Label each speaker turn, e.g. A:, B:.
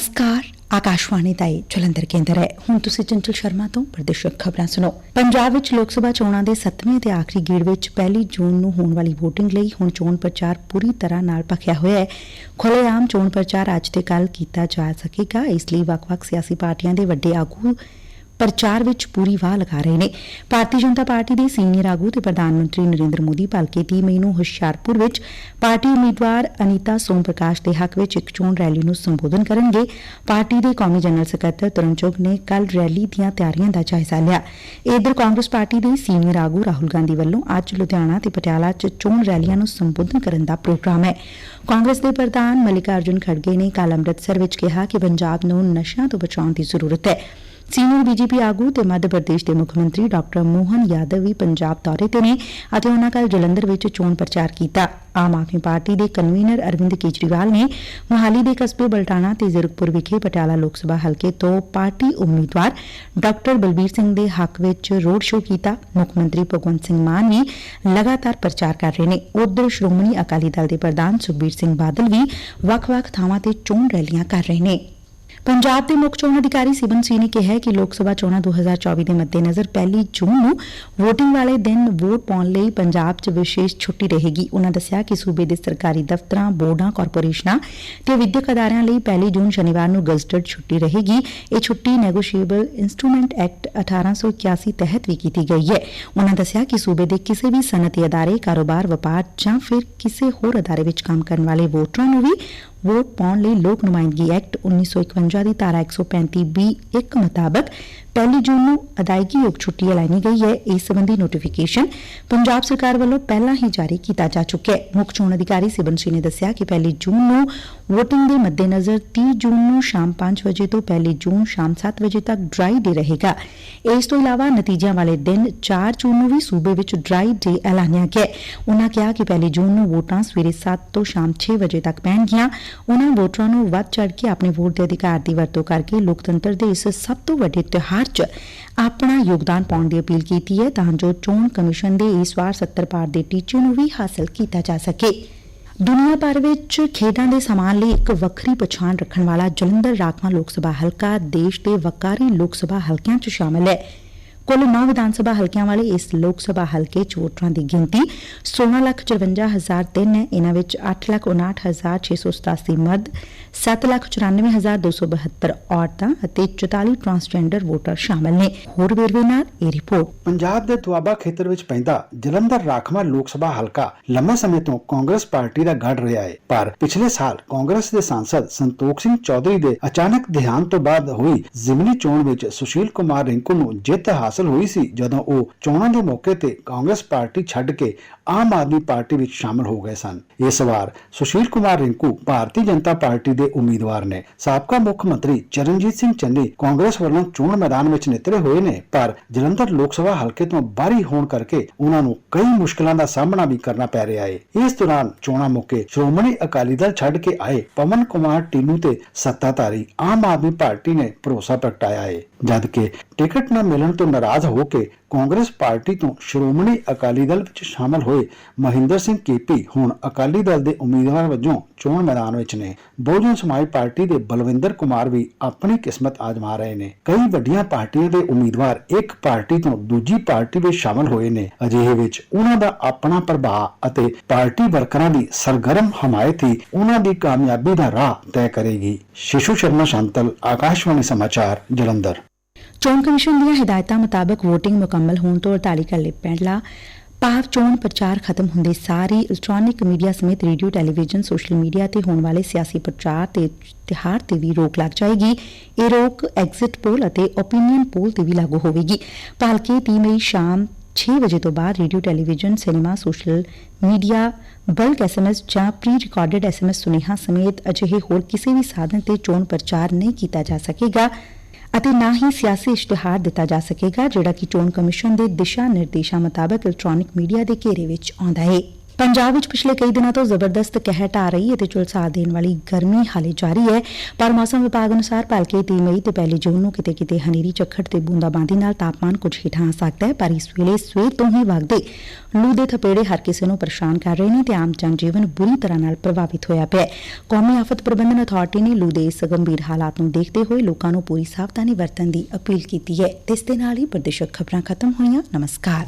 A: ਨਮਸਕਾਰ ਆਕਾਸ਼ਵਾਣੀ ਦਾ ਇਹ ਜਲੰਧਰ ਕੇਂਦਰ ਹੈ ਹੁਣ ਤੁਸੀਂ ਚੰਚਲ ਸ਼ਰਮਾ ਤੋਂ ਪ੍ਰਦੇਸ਼ਕ ਖਬਰਾਂ ਸੁਣੋ ਪੰਜਾਬ ਵਿੱਚ ਲੋਕ ਸਭਾ ਚੋਣਾਂ ਦੇ 7ਵੇਂ ਤੇ ਆਖਰੀ ਗੇੜ ਵਿੱਚ ਪਹਿਲੀ ਜੂਨ ਨੂੰ ਹੋਣ ਵਾਲੀ VOTING ਲਈ ਹੁਣ ਚੋਣ ਪ੍ਰਚਾਰ ਪੂਰੀ ਤਰ੍ਹਾਂ ਨਾਲ ਭਖਿਆ ਹੋਇਆ ਹੈ ਖੁੱਲ੍ਹੇਆਮ ਚੋਣ ਪ੍ਰਚਾਰ ਅੱਜ ਤੇ ਕੱਲ ਕੀਤਾ ਜਾ ਸਕੇਗਾ ਇਸ ਲਈ ਵੱਖ-ਵੱਖ ਸਿਆਸੀ ਪਾਰਟੀਆਂ ਦੇ ਵੱਡੇ ਆਗੂ ਪ੍ਰਚਾਰ ਵਿੱਚ ਪੂਰੀ ਵਾਹ ਲਗਾ ਰਹੇ ਨੇ। ਭਾਰਤੀ ਜਨਤਾ ਪਾਰਟੀ ਦੇ ਸੀਨੀਅਰ ਆਗੂ ਤੇ ਪ੍ਰਧਾਨ ਮੰਤਰੀ ਨਰਿੰਦਰ ਮੋਦੀ ਭਲਕੇ 30 ਮਈ ਨੂੰ ਹੁਸ਼ਿਆਰਪੁਰ ਵਿੱਚ ਪਾਰਟੀ ਉਮੀਦਵਾਰ ਅਨੀਤਾ ਸੋਮ ਪ੍ਰਕਾਸ਼ ਦੇ ਹੱਕ ਵਿੱਚ ਇੱਕ ਚੋਣ ਰੈਲੀ ਨੂੰ ਸੰਬੋਧਨ ਕਰਨਗੇ। ਪਾਰਟੀ ਦੇ ਕੌਮੀ ਜਨਰਲ ਸਕੱਤਰ ਤਰੁਣ ਚੁੱਗ ਨੇ ਕੱਲ ਰੈਲੀ ਦੀਆਂ ਤਿਆਰੀਆਂ ਦਾ ਜਾਇਜ਼ਾ ਲਿਆ। ਇਧਰ ਕਾਂਗਰਸ ਪਾਰਟੀ ਦੇ ਸੀਨੀਅਰ ਆਗੂ ਰਾਹੁਲ ਗਾਂਧੀ ਵੱਲੋਂ ਅੱਜ ਲੁਧਿਆਣਾ ਤੇ ਪਟਿਆਲਾ 'ਚ ਚੋਣ ਰੈਲੀਆਂ ਨੂੰ ਸੰਬੋਧਨ ਕਰਨ ਦਾ ਪ੍ਰੋਗਰਾਮ ਹੈ। ਕਾਂਗਰਸ ਦੇ ਪ੍ਰਧਾਨ ਮਲਿਕਾ ਅਰਜੁਨ ਖੜਗੇ ਨੇ ਕੱਲ ਅੰਮ੍ਰਿਤਸਰ ਵਿੱਚ ਕਿਹਾ ਕਿ ਪੰਜਾਬ ਨੂੰ ਨਸ਼ਿਆਂ ਤੋਂ ਬਚਾਉਣ ਦੀ ਜ਼ਰੂਰਤ ਹੈ। ਸੀਨੀਅਰ ਬੀਜੇਪੀ ਆਗੂ ਤੇ ਮੱਧ ਪ੍ਰਦੇਸ਼ ਦੇ ਮੁੱਖ ਮੰਤਰੀ ਡਾਕਟਰ ਮੋਹਨ ਯਾਦਵ ਵੀ ਪੰਜਾਬ ਦੌਰੇ ਤੇ ਨੇ ਅਤੇ ਉਹਨਾਂ ਕੱਲ ਜਲੰਧਰ ਵਿੱਚ ਚੋਣ ਪ੍ਰਚਾਰ ਕੀਤਾ। ਆਮ ਆਦਮੀ ਪਾਰਟੀ ਦੇ ਕਨਵੀਨਰ ਅਰਵਿੰਦ ਕੇਜਰੀਵਾਲ ਨੇ ਮੁਹਾਲੀ ਦੇ ਕਸਬੇ ਬਲਟਾਣਾ ਤੇ ਜ਼ੀਰਕਪੁਰ ਵਿਖੇ ਪਟਿਆਲਾ ਲੋਕ ਸਭਾ ਹਲਕੇ ਤੋਂ ਪਾਰਟੀ ਉਮੀਦਵਾਰ ਡਾਕਟਰ ਬਲਬੀਰ ਸਿੰਘ ਦੇ ਹੱਕ ਵਿੱਚ ਰੋਡ ਸ਼ੋਅ ਕੀਤਾ। ਮੁੱਖ ਮੰਤਰੀ ਭਗਵੰਤ ਸਿੰਘ ਮਾਨ ਵੀ ਲਗਾਤਾਰ ਪ੍ਰਚਾਰ ਕਰ ਰਹੇ ਨੇ। ਉਧਰ ਸ਼੍ਰੋਮਣੀ ਅਕਾਲੀ ਦਲ ਦੇ ਪ੍ਰਧਾਨ ਸੁਖਬੀਰ ਸਿੰਘ ਬਾਦਲ ਵੀ ਵੱਖ-ਵੱਖ ਥਾਵਾਂ ਤੇ ਚੋਣ ਰੈਲੀਆਂ ਕਰ ਰਹੇ ਨੇ। ਪੰਜਾਬ ਦੇ ਮੁੱਖ ਚੋਣ ਅਧਿਕਾਰੀ ਸਿਮਨ ਸੀ ਨੇ ਕਿਹਾ ਕਿ ਲੋਕ ਸਭਾ ਚੋਣਾਂ 2024 ਦੇ ਮੱਦੇਨਜ਼ਰ ਪਹਿਲੀ ਜੂਨ ਨੂੰ VOTING ਵਾਲੇ ਦਿਨ ਵੋਟ ਪਾਉਣ ਲਈ ਪੰਜਾਬ 'ਚ ਵਿਸ਼ੇਸ਼ ਛੁੱਟੀ ਰਹੇਗੀ। ਉਹਨਾਂ ਦੱਸਿਆ ਕਿ ਸੂਬੇ ਦੇ ਸਰਕਾਰੀ ਦਫ਼ਤਰਾਂ, ਬੋਰਡਾਂ, ਕਾਰਪੋਰੇਸ਼ਨਾਂ ਤੇ ਵਿਦਿਅਕ ਅਦਾਰਿਆਂ ਲਈ ਪਹਿਲੀ ਜੂਨ ਸ਼ਨੀਵਾਰ ਨੂੰ ਗਜ਼ਟਡ ਛੁੱਟੀ ਰਹੇਗੀ। ਇਹ ਛੁੱਟੀ ਨੈਗੋਸ਼ੀਏਬਲ ਇਨਸਟਰੂਮੈਂਟ ਐਕਟ 1881 ਤਹਿਤ ਵੀ ਕੀਤੀ ਗਈ ਹੈ। ਉਹਨਾਂ ਦੱਸਿਆ ਕਿ ਸੂਬੇ ਦੇ ਕਿਸੇ ਵੀ ਸਨਅਤੀ ਅਦਾਰੇ, ਕਾਰੋਬਾਰ, ਵਪਾਰ ਜਾਂ ਫਿਰ ਕਿਸੇ ਹੋਰ ਅਦਾਰੇ ਵਿੱਚ ਕੰਮ ਕਰਨ ਵਾਲੇ ਵੋਟਰਾਂ ਨੂੰ ਵੀ ਵੋਟ ਪਾਉਣ ਲਈ ਲੋਕ ਨੁਮਾਇੰਦਗੀ ਐਕਟ 1951 ਦੀ ਧਾਰਾ 135 ਬੀ ਇੱਕ ਮੁਤਾਬਕ ਪਹਿਲੀ ਜੂਨ ਨੂੰ ਅਦਾਇਗੀਯੋਗ ਛੁੱਟੀ ਐਲਾਨੀ ਗਈ ਹੈ। ਇਸ ਸੰਬੰਧੀ ਨੋਟੀਫਿਕੇਸ਼ਨ ਪੰਜਾਬ ਸਰਕਾਰ ਵੱਲੋਂ ਪਹਿਲਾਂ ਹੀ ਜਾਰੀ ਕੀਤਾ ਜਾ ਚੁੱਕਾ ਹੈ। ਮੁੱਖ ਚੋਣ ਅਧਿਕਾਰੀ ਸਿਬਨ ਸਿੰਘ ਨੇ ਦੱਸਿਆ ਕਿ ਪਹਿਲੀ ਜੂਨ ਨੂੰ VOTING ਦੇ ਮੱਦੇਨਜ਼ਰ 30 ਜੂਨ ਨੂੰ ਸ਼ਾਮ 5 ਵਜੇ ਤੋਂ ਪਹਿਲੀ ਜੂਨ ਸ਼ਾਮ 7 ਵਜੇ ਤੱਕ ਡਰਾਈ ਡੇ ਰਹੇਗਾ। ਇਸ ਤੋਂ ਇਲਾਵਾ ਨਤੀਜਿਆਂ ਵਾਲੇ ਦਿਨ 4 ਜੂਨ ਨੂੰ ਵੀ ਸੂਬੇ ਵਿੱਚ ਡਰਾਈ ਡੇ ਐਲਾਨਿਆ ਗਿਆ ਹੈ। ਉਨ੍ਹਾਂ ਕਿਹਾ ਕਿ ਪਹਿਲੀ ਜੂਨ ਨੂੰ ਵੋਟਾਂ ਸਵੇਰੇ 7 ਤੋਂ ਸ਼ਾਮ 6 ਵਜੇ ਤੱਕ ਪੈਣਗੀਆਂ। ਉਨ੍ਹਾਂ ਵੋਟਰਾਂ ਨੂੰ ਵੱਧ ਚੜ ਕੇ ਆਪਣੇ ਵੋਟ ਦੇ ਅਧਿਕਾਰ ਦੀ ਵਰਤੋਂ ਕਰਕੇ ਲੋਕਤੰਤਰ ਦੇ ਇਸ ਸਭ ਤੋਂ ਵੱਡੇ ਤਿਉਹਾਰ 'ਚ ਆਪਣਾ ਯੋਗਦਾਨ ਪਾਉਣ ਦੀ ਅਪੀਲ ਕੀਤੀ ਹੈ ਤਾਂ ਜੋ ਚੋਣ ਕਮਿਸ਼ਨ ਦੇ ਇਸ ਵਾਰ 70 ਪਾਰ ਦੇ ਟੀਚੇ ਨੂੰ ਵੀ ਹਾਸਲ ਕੀਤਾ ਜਾ ਸਕੇ। ਦੁਨੀਆ ਭਰ ਵਿੱਚ ਖੇਡਾਂ ਦੇ ਸਮਾਨ ਲਈ ਇੱਕ ਵੱਖਰੀ ਪਛਾਣ ਰੱਖਣ ਵਾਲਾ ਜਲੰਧਰ ਰਾਖਵਾਂ ਲੋਕ ਸਭਾ ਹਲਕਾ ਦੇਸ਼ ਦੇ ਵਕਾਰੀ ਲੋਕ ਸਭਾ ਹਲਕਿਆਂ 'ਚ ਸ਼ਾਮਲ ਹੈ। ਕੁੱਲ 9 ਵਿਧਾਨ ਸਭਾ ਹਲਕਿਆਂ ਵਾਲੇ ਇਸ ਲੋਕ ਸਭਾ ਹਲਕੇ 'ਚ ਵੋਟਰਾਂ ਦੀ ਗਿਣਤੀ 1654003 ਹੈ। ਇਹਨਾਂ ਵਿੱਚ 859687 ਮਰਦ 794272 ਔਰਤਾਂ ਅਤੇ 44 ਟਰਾਂਸਜੈਂਡਰ ਵੋਟਰ ਸ਼ਾਮਲ ਨੇ। ਹੋਰ ਵੇਰਵੇ ਨਾਲ ਇਹ ਰਿਪੋਰਟ।
B: ਪੰਜਾਬ ਦੇ ਦੁਆਬਾ ਖੇਤਰ ਵਿੱਚ ਪੈਂਦਾ ਜਲੰਧਰ ਰਾਖਵਾਂ ਲੋਕ ਸਭਾ ਹਲਕਾ। ਲੰਮੇ ਸਮੇਂ ਤੋਂ ਕਾਂਗਰਸ ਪਾਰਟੀ ਦਾ ਗੜ ਰਿਹਾ ਹੈ, ਪਰ ਪਿਛਲੇ ਸਾਲ ਕਾਂਗਰਸ ਦੇ ਸਾਂਸਦ ਸੰਤੋਖ ਸਿੰਘ ਚੌਧਰੀ ਦੇ ਅਚਾਨਕ ਦੇਹਾਂਤ ਤੋਂ ਬਾਅਦ ਹੋਈ ਜ਼ਿਮਨੀ ਚੋਣ ਵਿੱਚ ਸੁਸ਼ੀਲ ਕੁਮਾਰ ਰਿੰਕੂ ਨੂੰ ਜਿੱਤ ਹਾਸਲ ਹੋਈ ਸੀ ਜਦੋਂ ਉਹ ਚੋਣਾਂ ਦੇ ਮੌਕੇ ਤੇ ਕਾਂਗਰਸ ਪਾਰਟੀ ਛੱਡ ਕੇ ਆਮ ਆਦਮੀ ਪਾਰਟੀ ਵਿੱਚ ਸ਼ਾਮਲ ਹੋ ਗਏ ਸਨ। ਇਸ ਵਾਰ ਸੁਸ਼ੀਲ ਕੁਮਾਰ ਰਿੰਕੂ ਭਾਰਤੀ ਜਨਤਾ ਪਾਰਟੀ ਦੇ ਉਮੀਦਵਾਰ ਨੇ। ਸਾਬਕਾ ਮੁੱਖ ਮੰਤਰੀ ਚਰਨਜੀਤ ਸਿੰਘ ਚੰਨੀ ਕਾਂਗਰਸ ਵੱਲੋਂ ਚੋਣ ਮੈਦਾਨ ਵਿੱਚ ਨਿਤਰੇ ਹੋਏ ਨੇ, ਪਰ ਜਲੰਧਰ ਲੋਕ ਸਭਾ ਹਲਕੇ ਤੋਂ ਬਾਹਰੀ ਹੋਣ ਕਰਕੇ ਉਹਨਾਂ ਨੂੰ ਕਈ ਮੁਸ਼ਕਲਾਂ ਦਾ ਸਾਹਮਣਾ ਵੀ ਕਰਨਾ ਪੈ ਰਿਹਾ ਹੈ ਇਸ ਦੌਰਾਨ ਚੋਣਾਂ ਮੌਕੇ ਸ਼੍ਰੋਮਣੀ ਅਕਾਲੀ ਦਲ ਛੱਡ ਕੇ ਆਏ ਪਵਨ ਕੁਮਾਰ ਟੀਨੂ ਤੇ ਸੱਤਾਧਾਰੀ ਆਮ ਆਦਮੀ ਪਾਰਟੀ ਨੇ ਭਰੋਸਾ ਪ੍ਰਗਟਾਇਆ ਹੈ ਜਦ ਕਿ ਟਿਕਟ ਨਾ ਮਿਲਣ ਤੋਂ ਨਾਰਾਜ਼ ਹੋ ਕੇ ਕਾਂਗਰਸ ਪਾਰਟੀ ਤੋਂ ਸ਼੍ਰੋਮਣੀ ਅਕਾਲੀ ਦਲ ਵਿੱਚ ਸ਼ਾਮਲ ਹੋਏ ਮਹਿੰਦਰ ਸਿੰਘ ਕੇਪੀ ਹੁਣ ਅਕਾਲੀ ਦਲ ਦੇ ਉਮੀਦਵਾਰ ਵਜੋਂ ਚੋਣ ਮੈਦਾਨ ਵਿੱਚ ਨੇ। ਬਹੁਜਨ ਸਮਾਜ ਪਾਰਟੀ ਦੇ ਬਲਵਿੰਦਰ ਕੁਮਾਰ ਵੀ ਆਪਣੀ ਕਿਸਮਤ ਆਜ਼ਮਾ ਰਹੇ ਨੇ। ਕਈ ਵੱਡੀਆਂ ਪਾਰਟੀਆਂ ਦੇ ਉਮੀਦਵਾਰ ਇੱਕ ਪਾਰਟੀ ਤੋਂ ਦੂਜੀ ਪਾਰਟੀ ਵਿੱਚ ਸ਼ਾਮਲ ਹੋਏ ਨੇ। ਅਜਿਹੇ ਵਿੱਚ ਉਹਨਾਂ ਦਾ ਆਪਣਾ ਪ੍ਰਭਾਵ ਅਤੇ ਪਾਰਟੀ ਵਰਕਰਾਂ ਦੀ ਸਰਗਰਮ ਹਮਾਇਤ ਹੀ ਉਹਨਾਂ ਦੀ ਕਾਮਯਾਬੀ ਦਾ ਰਾਹ ਤੈਅ ਕਰੇਗੀ। ਸ਼ਿਸ਼ੂ ਸ਼ਰਮਾ, ਸ਼ਾਂਤਲ, ਆਕਾਸ਼ਵਾਣੀ ਸਮਾਚਾਰ, ਜਲੰਧਰ।
A: ਚੋਣ ਕਮਿਸ਼ਨ ਦੀਆਂ ਹਦਾਇਤਾਂ ਮੁਤਾਬਕ ਵੋਟਿੰਗ ਮੁਕੰਮਲ ਹੋਣ ਤੋਂ 48 ਘੰਟੇ ਪਹਿਲਾਂ ਭਾਵ ਚੋਣ ਪ੍ਰਚਾਰ ਖਤਮ ਹੁੰਦੇ ਸਾਰ ਹੀ ਇਲੈਕਟ੍ਰੋਨਿਕ ਮੀਡੀਆ ਸਮੇਤ ਰੇਡੀਓ ਟੈਲੀਵਿਜ਼ਨ ਸੋਸ਼ਲ ਮੀਡੀਆ ਤੇ ਹੋਣ ਵਾਲੇ ਸਿਆਸੀ ਪ੍ਰਚਾਰ ਤੇ ਇਸ਼ਤਿਹਾਰ ਤੇ ਵੀ ਰੋਕ ਲੱਗ ਜਾਏਗੀ। ਇਹ ਰੋਕ ਐਗਜ਼ਿਟ ਪੋਲ ਅਤੇ ਓਪੀਨੀਅਨ ਪੋਲ ਤੇ ਵੀ ਲਾਗੂ ਹੋਵੇਗੀ। ਭਾਲਕੇ 30 ਮਈ ਸ਼ਾਮ 6 ਵਜੇ ਤੋਂ ਬਾਅਦ radio television cinema social media bulk SMS ਜਾਂ ਪ੍ਰੀ ਰਿਕਾਰਡਡ ਐਸਐਮਐਸ ਸੁਨੇਹਾ ਸਮੇਤ ਅਜਿਹੇ ਹੋਰ ਕਿਸੇ ਵੀ ਸਾਧਨ ਤੇ ਚੋਣ ਪ੍ਰਚਾਰ ਨਹੀਂ ਕੀਤਾ ਜਾ ਸਕੇਗਾ। ਅਤੇ ਨਾ ਹੀ ਸਿਆਸੀ ਇਸ਼ਤਿਹਾਰ ਦਿੱਤਾ ਜਾ ਸਕੇਗਾ, ਜਿਹੜਾ ਕਿ ਚੋਣ ਕਮਿਸ਼ਨ ਦੇ ਦਿਸ਼ਾ ਨਿਰਦੇਸ਼ਾਂ ਮੁਤਾਬਕ ਇਲੈਕਟ੍ਰੋਨਿਕ ਮੀਡੀਆ ਦੇ ਘੇਰੇ ਵਿੱਚ ਆਉਂਦਾ ਏ। ਪੰਜਾਬ ਵਿਚ ਪਿਛਲੇ ਕਈ ਦਿਨਾਂ ਤੋਂ ਜ਼ਬਰਦਸਤ ਕਹਿਰ ਢਾ ਰਹੀ ਅਤੇ ਝੁਲਸਾ ਦੇਣ ਵਾਲੀ ਗਰਮੀ ਹਾਲੇ ਜਾਰੀ ਹੈ। ਪਰ ਮੌਸਮ ਵਿਭਾਗ ਅਨੁਸਾਰ ਭਲਕੇ 30 ਮਈ ਤੇ ਪਹਿਲੀ ਜੂਨ ਨੂੰ ਕਿਤੇ ਕਿਤੇ ਹਨੇਰੀ ਝੱਖੜ ਤੇ ਬੂੰਦਾਬਾਂਦੀ ਨਾਲ ਤਾਪਮਾਨ ਕੁਝ ਹੇਠਾਂ ਆ ਸਕਦਾ ਹੈ, ਪਰ ਇਸ ਵੇਲੇ ਸਵੇਰ ਤੋਂ ਹੀ ਵਗਦੇ ਲੂ ਦੇ ਥਪੇੜੇ ਹਰ ਕਿਸੇ ਨੂੰ ਪਰੇਸ਼ਾਨ ਕਰ ਰਹੇ ਨੇ ਤੇ ਆਮ ਜਨਜੀਵਨ ਬੁਰੀ ਤਰ੍ਹਾਂ ਨਾਲ ਪ੍ਰਭਾਵਿਤ ਹੋਇਆ ਪਿਆ ਹੈ। ਕੌਮੀ ਆਫਤ ਪ੍ਰਬੰਧਨ ਅਥਾਰਟੀ ਨੇ ਲੂ ਦੇ ਇਸ ਗੰਭੀਰ ਹਾਲਾਤ ਨੂੰ ਦੇਖਦੇ ਹੋਏ ਲੋਕਾਂ ਨੂੰ ਪੂਰੀ ਸਾਵਧਾਨੀ ਵਰਤਣ ਦੀ ਅਪੀਲ ਕੀਤੀ ਹੈ। ਇਸ ਦੇ ਨਾਲ ਹੀ ਪ੍ਰਦੇਸ਼ਕ ਖਬਰਾਂ ਖਤਮ ਹੋਈਆਂ। ਨਮਸਕਾਰ।